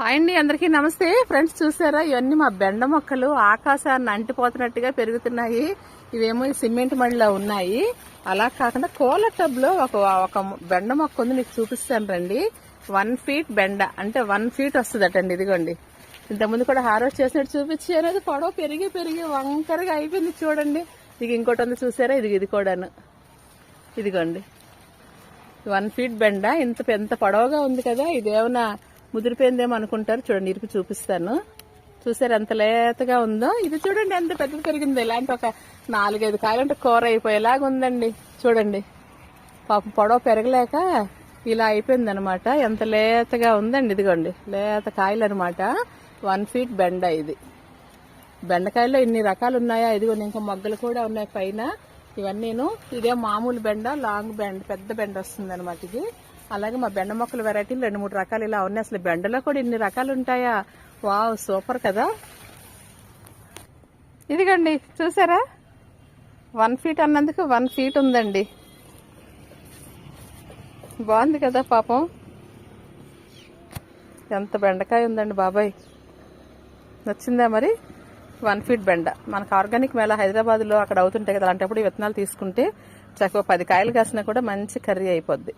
Hi అండి అందరికీ నమస్తే. ఫ్రెండ్స్ చూసారా? ఇవన్నీ మా బెండ మొక్కలు ఆకాశాన్ని అంటిపోతున్నట్టుగా పెరుగుతున్నాయి. ఇవేమో సిమెంట్ మడిలో ఉన్నాయి. అలా కాకుండా కోల టబ్లో ఒక ఒక బెండ మొక్క ఉంది మీకు చూపిస్తాను రండి. వన్ ఫీట్ బెండ అంటే వన్ ఫీట్ వస్తుందటండి ఇదిగోండి. ఇంతకుముందు కూడా హార్వెస్ట్ చేసినట్టు చూపించారు. అది పొడవ పెరిగి పెరిగి వంకరగా అయిపోయింది చూడండి. ఇది ఇంకోటి ఉంది చూసారా? ఇది ఇది కూడాను. ఇదిగోండి. వన్ ఫీట్ బెండ ఇంత ఎంత పొడవుగా ఉంది కదా? ఇదేమన్నా ముదిరిపోయిందేమో అనుకుంటారు చూడండి ఇరుకు చూపిస్తాను. చూసారు ఎంత లేతగా ఉందో? ఇది చూడండి ఎంత పెద్దది పెరిగింది. ఇలాంటి ఒక నాలుగైదు కాయలు అంటే కూర అయిపోయేలాగా ఉందండి. చూడండి. పాపం పొడవ పెరగలేక ఇలా అయిపోయింది అనమాట ఎంత లేతగా ఉందండి ఇదిగోండి. లేత కాయలు అనమాట వన్ ఫీట్ బెండ ఇది. బెండకాయల్లో ఇన్ని రకాలు ఉన్నాయా ఇదిగోండి ఇంకా మొగ్గలు కూడా ఉన్నాయి పైన. ఇవన్నీను. ఇదే మామూలు బెండ లాంగ్ బెండ పెద్ద బెండ వస్తుంది అనమాట ఇది. అలాగే మా బెండ మొక్కల వెరైటీలు రెండు మూడు రకాలు ఇలా ఉన్నాయి. అసలు బెండలో కూడా ఇన్ని రకాలు ఉంటాయా? వావ్ సూపర్ కదా. ఇదిగండి చూసారా? వన్ ఫీట్ అన్నందుకు వన్ ఫీట్ ఉందండి. బాగుంది కదా పాపం. ఎంత బెండకాయ ఉందండి బాబాయ్. నచ్చిందా మరి? వన్ ఫీట్ బెండ. మనకు ఆర్గానిక్ మేళ హైదరాబాద్లో అక్కడ అవుతుంటాయి కదా అలాంటప్పుడు ఈ విత్తనాలు తీసుకుంటే చక్కగా పది కాయలు కాసినా కూడా మంచి కర్రీ అయిపోద్ది.